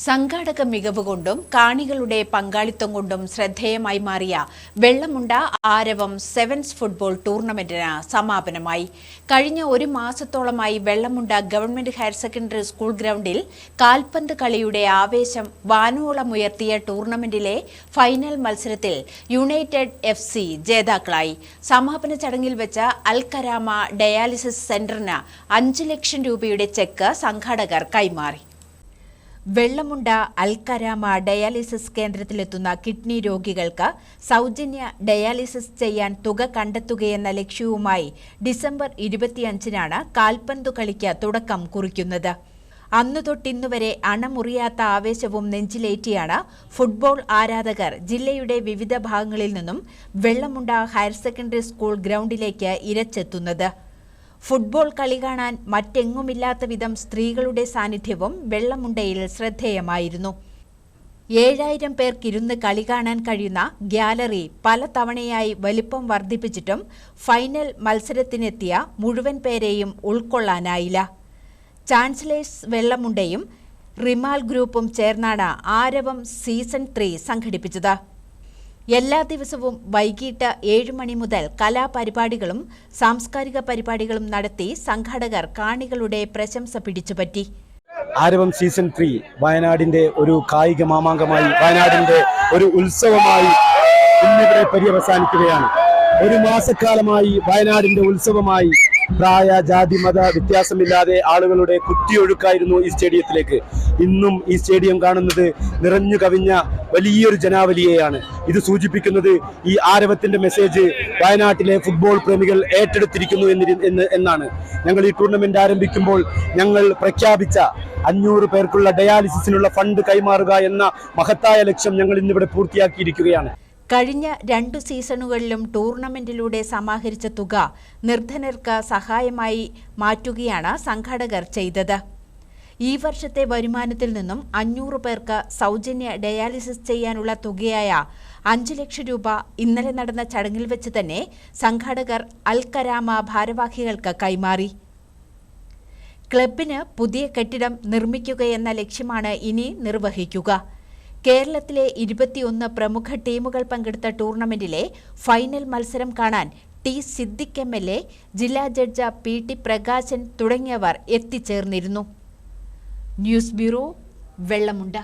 സംഘാടക മികവ് കൊണ്ടും കാണികളുടെ പങ്കാളിത്തം കൊണ്ടും ശ്രദ്ധേയമായി മാറിയ വെള്ളമുണ്ട ആരവം സെവൻസ് ഫുട്ബോൾ ടൂർണമെന്റിന് സമാപനമായി. കഴിഞ്ഞ ഒരു മാസത്തോളമായി Vellamunda government higher secondary school ഗ്രൗണ്ടിൽ കാൽപന്ത് കളിയുടെ ആവേശം വാനോളമുയർത്തിയ ടൂർണമെന്റിലെ ഫൈനൽ മത്സരത്തിൽ യുണൈറ്റഡ് എഫ് സി ജേതാക്കളായി. സമാപന ചടങ്ങിൽ വെച്ച അൽകരാമ ഡയാലിസിസ് സെന്ററിന് അഞ്ച് ലക്ഷം രൂപയുടെ ചെക്ക് സംഘാടകർ കൈമാറി. വെള്ളമുണ്ട അൽക്കരാമ ഡയാലിസിസ് കേന്ദ്രത്തിലെത്തുന്ന കിഡ്നി രോഗികൾക്ക് സൗജന്യ ഡയാലിസിസ് ചെയ്യാൻ തുക കണ്ടെത്തുകയെന്ന ലക്ഷ്യവുമായി ഡിസംബർ ഇരുപത്തിയഞ്ചിനാണ് കാൽപന്തു കളിക്ക് തുടക്കം കുറിക്കുന്നത്. അന്നു തൊട്ടിന്നുവരെ അണമുറിയാത്ത ആവേശവും നെഞ്ചിലേറ്റിയാണ് ഫുട്ബോൾ ആരാധകർ ജില്ലയുടെ വിവിധ ഭാഗങ്ങളിൽ നിന്നും വെള്ളമുണ്ട ഹയർ സെക്കൻഡറി സ്കൂൾ ഗ്രൗണ്ടിലേക്ക് ഇരച്ചെത്തുന്നത്. ഫുട്ബോൾ കളി കാണാൻ മറ്റെങ്ങുമില്ലാത്ത വിധം സ്ത്രീകളുടെ സാന്നിധ്യവും വെള്ളമുണ്ടയിൽ ശ്രദ്ധേയമായിരുന്നു. ഏഴായിരം പേർക്കിരുന്ന് കളി കാണാൻ കഴിയുന്ന ഗ്യാലറി പല തവണയായി വലിപ്പം വർദ്ധിപ്പിച്ചിട്ടും ഫൈനൽ മത്സരത്തിനെത്തിയ മുഴുവൻ പേരെയും ഉൾക്കൊള്ളാനായില്ല. ചാൻസലേഴ്സ് വെള്ളമുണ്ടയും റിമാൽ ഗ്രൂപ്പും ചേർന്നാണ് ആരവം സീസൺ ത്രീ സംഘടിപ്പിച്ചത്. എല്ലാ ദിവസവും വൈകിട്ട് ഏഴ് മണി മുതൽ കലാപരിപാടികളും സാംസ്കാരിക പരിപാടികളും നടത്തി സംഘാടകർ കാണികളുടെ പ്രശംസ പിടിച്ചുപറ്റി. ആരവം സീസൺ ത്രീ വയനാടിന്റെ ഒരു കായിക മാമാങ്കമായി വയനാടിന്റെ ഒരു ഉത്സവമായി ഇന്നിവിടെ പര്യവസാനിക്കുകയാണ്. ഒരു മാസക്കാലമായി വയനാടിന്റെ ഉത്സവമായി പ്രായ ജാതി മത വ്യത്യാസമില്ലാതെ ആളുകളുടെ കുത്തിയൊഴുക്കായിരുന്നു ഈ സ്റ്റേഡിയത്തിലേക്ക്. ഇന്നും ഈ സ്റ്റേഡിയം കാണുന്നത് നിറഞ്ഞു കവിഞ്ഞ വലിയൊരു ജനാവലിയെയാണ് ഇത് സൂചിപ്പിക്കുന്നത്. ഈ ആരവത്തിന്റെ മെസ്സേജ് വയനാട്ടിലെ ഫുട്ബോൾ പ്രേമികൾ ഏറ്റെടുത്തിരിക്കുന്നു എന്നി- എന്ന് എന്നാണ്. ഞങ്ങൾ ഈ ടൂർണമെന്റ് ആരംഭിക്കുമ്പോൾ ഞങ്ങൾ പ്രഖ്യാപിച്ച അഞ്ഞൂറ് പേർക്കുള്ള ഡയാലിസിസിനുള്ള ഫണ്ട് കൈമാറുക എന്ന മഹത്തായ ലക്ഷ്യം ഞങ്ങൾ ഇന്നിവിടെ പൂർത്തിയാക്കിയിരിക്കുകയാണ്. കഴിഞ്ഞ രണ്ടു സീസണുകളിലും ടൂർണമെന്റിലൂടെ സമാഹരിച്ച തുക നിർധനർക്ക് സഹായമായി മാറ്റുകയാണ് സംഘാടകർ ചെയ്തത്. ഈ വർഷത്തെ വരുമാനത്തിൽ നിന്നും അഞ്ഞൂറ് പേർക്ക് സൗജന്യ ഡയാലിസിസ് ചെയ്യാനുള്ള തുകയായ അഞ്ച് ലക്ഷം രൂപ ഇന്നലെ നടന്ന ചടങ്ങിൽ വെച്ച് തന്നെ സംഘാടകർ അൽകരാമ ഭാരവാഹികൾക്ക് കൈമാറി. ക്ലബിന് പുതിയ കെട്ടിടം നിർമ്മിക്കുകയെന്ന ലക്ഷ്യമാണ് ഇനി നിർവഹിക്കുക. കേരളത്തിലെ ഇരുപത്തിയൊന്ന് പ്രമുഖ ടീമുകൾ പങ്കെടുത്ത ടൂർണമെന്റിലെ ഫൈനൽ മത്സരം കാണാൻ T Siddique M L A ജില്ലാ ജഡ്ജ പി ടി പ്രകാശൻ തുടങ്ങിയവർ എത്തിച്ചേർന്നിരുന്നു. News bureau Vellamunda